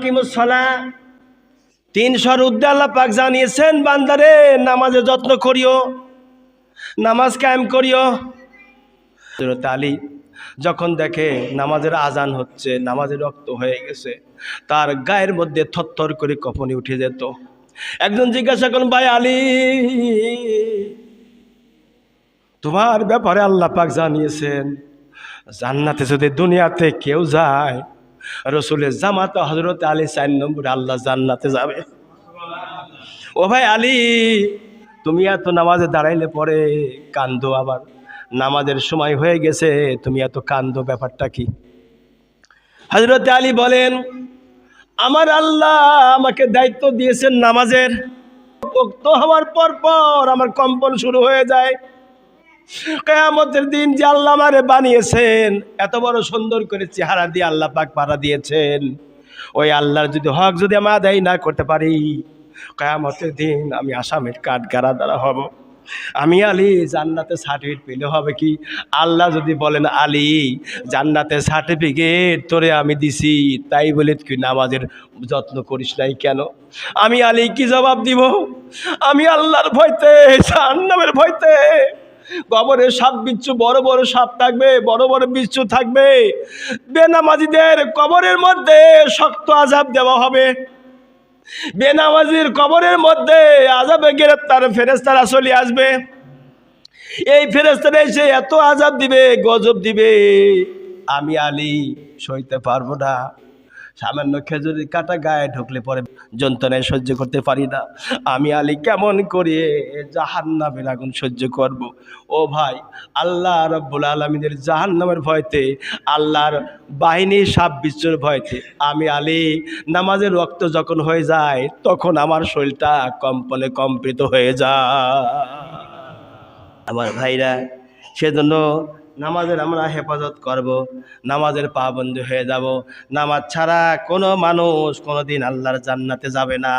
আকিমুসলা তিনশোর উদ্দে আল্লাহ পাক জানিয়েছেন, বান্দারে, নামাজে যত্ন করিও, নামাজ কায়েম করিও। আলী যখন দেখে নামাজের আজান হচ্ছে নামাজের রক্ত হয়ে গেছে, তার গায়ের মধ্যে থরথর করে কপনি উঠে যেত। একজন জিজ্ঞাসা করুন ভাই আলী, তোমার ব্যাপারে আল্লাহ পাক জানিয়েছেন, জান্নাতে যদি দুনিয়াতে কেউ যায় রসুলের জামাত হজরত আলী চার নম্বরে আল্লাহ জান্নাতে যাবে। ও ভাই আলী, তুমি এত নামাজে দাঁড়াইলে পরে কান্দো আবার। নামাজের সময় হয়ে গেছে, তুমি এত কান্দো, ব্যাপারটা কি? হজরত আলী বলেন, আমার আল্লাহ আমাকে দায়িত্ব দিয়েছেন নামাজের। উক্ত হওয়ার পর পর আমার কম্পন শুরু হয়ে যায়। কেয়ামতের দিন যে আল্লাহ আমারে বানিয়েছেন, এত বড় সুন্দর করে চেহারা দিয়ে আল্লাহ পাক পাড়া দিয়েছেন। ওই আল্লাহর যদি হক যদি আমি আদায় না করতে পারি, কেয়ামতের দিন আমি আসামের কাঠ গাড়া দ্বারা হব। আমি আলী, জান্নাতে সার্টিফিকেট পেলে হবে কি? আল্লাহ যদি বলেন, আলী, জান্নাতে সার্টিফিকেট তোরে আমি দিছি, তাই বলে তুই নামাজের যত্ন করিস নাই কেন? আমি আলী কি জবাব দিব, আমি আল্লাহর ভয়তে, জাহান্নামের ভয়তে কবরে সাপ বিচ্ছু, বড় বড় সাপ থাকবে, বড় বড় বিচ্ছু থাকবে। বেনামাজিদের কবরের মধ্যে শক্ত আজাব দেওয়া হবে। বেনামাজির কবরের মধ্যে আজাবে গ্রেপ্তার ফেরেস্তারা চলে আসবে। এই ফেরেস্তারা এসে এত আজাব দিবে, গজব দিবে। আমি আলী, সইতে পারব না। সামান্য খেজুরি কাটা গায়ে ঢুকলে পরে যন্ত্রণায় সহ্য করতে পারি না আমি আলী, কেমন করে জাহান্নামের আগুন সহ্য করব। ও ভাই, আল্লাহ রব্বুল আলমীদের জাহান্নামের ভয়তে, আল্লাহর বাহিনী সাপ ভয়তে, আমি আলী, নামাজের রক্ত যখন হয়ে যায়, তখন আমার শরীরটা কম্পনে কম্পিত হয়ে যায় আমার ভাইরা, সেজন্য নামাজের আমরা হেফাজত করব, নামাজের পাবন্দী হয়ে যাব। নামাজ ছাড়া কোনো মানুষ কোনো দিন আল্লাহর জান্নাতে যাবে না।